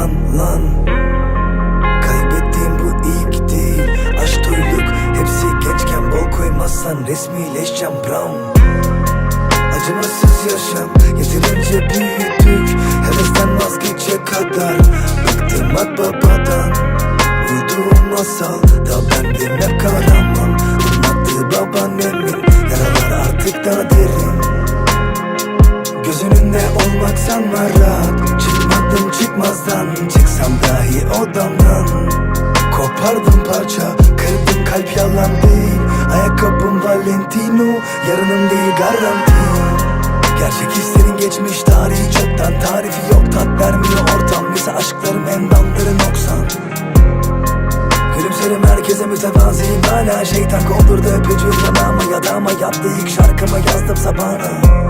arkamdan lan. Kaybettiğim bu ilk değil. Aşk toyluk. Hepsi gençken bol koymazsan resmileşeceğim brown. Acımasız yaşam. Yeterince büyüdük. Hevesten vazgeçecek kadar. Bıktım akbabadan Uyuduğum masal. Da bendim hep kahraman. Anlattığı babaannemin. Yaralar artık daha derin. Göz önünde olmak sanma rahat Çıkmadım çıkmazdan. Çıksam dahi odamdan. Kopardım parça Kırdım kalp yalan değil Ayakkabım Valentino Yarınım değil garanti. Gerçek hislerin geçmiş tarihi çoktan. Tarifi yok tat vermiyor ortam. Bize aşklarım endamları noksan. Gülümserim herkese mütevaziyim. Hala Şeytan kondurdu öpücüğüm yanağıma Yatağıma yattı. İlk şarkımı yazdım sabahına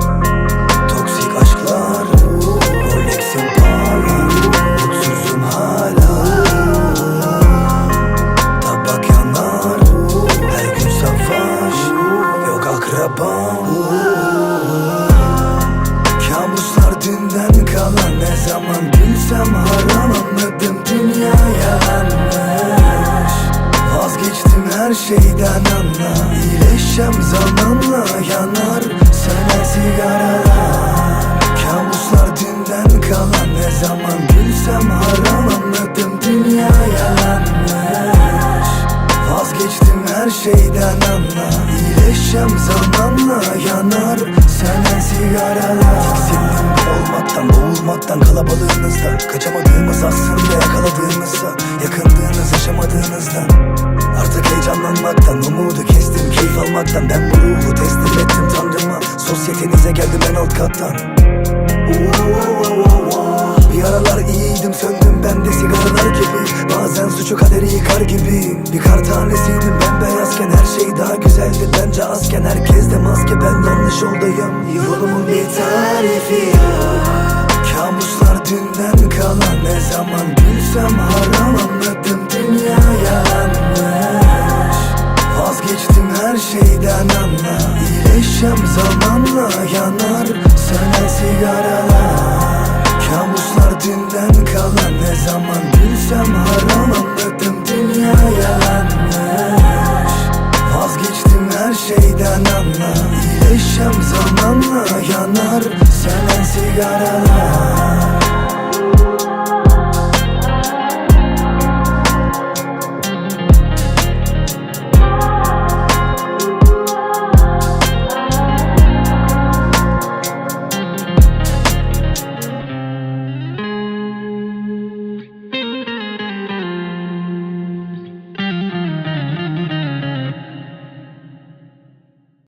dünya yalanmış Vazgeçtim her şeyden anla. İyileşeceğim zamanla yanar. Söner sigaralar. Kabuslar dünden kalan. Ne zaman gülsem haram Anladım. Dünya yalanmış Vazgeçtim her şeyden anla. İyileşeceğim zamanla yanar. Sönen sigaralar. Tiksindim olmaktan boğulmaktan kalabalığınızda Kaçamadığımız aslında yakaladığımızsa Yakındığınız yaşamadığınızdan Artık heyecanlanmaktan umudu kestim Keyif almaktan. Ben bu ruhu teslim ettim tanrıma. Sosyetenize geldim en alt kattan. Bir aralar iyiydim söndüm ben de sigaralar gibi. Bazen suçu kaderi yıkar gibi. Bir kar tanesiydim ben beyazken her şey daha güzeldi. Bence azken herkes de maske ben yanlış yoldayım. Yolumun bir tarifi yok dünden kalan ne zaman gülsem haram Anladım dünya yalanmış Vazgeçtim her şeyden anla İyileşeceğim zamanla yanar Sönen sigaralar. Kabuslar dünden kalan Ne zaman gülsem haram Anladım dünya yalanmış Vazgeçtim her şeyden anla İyileşeceğim zamanla yanar Sönen sigaralar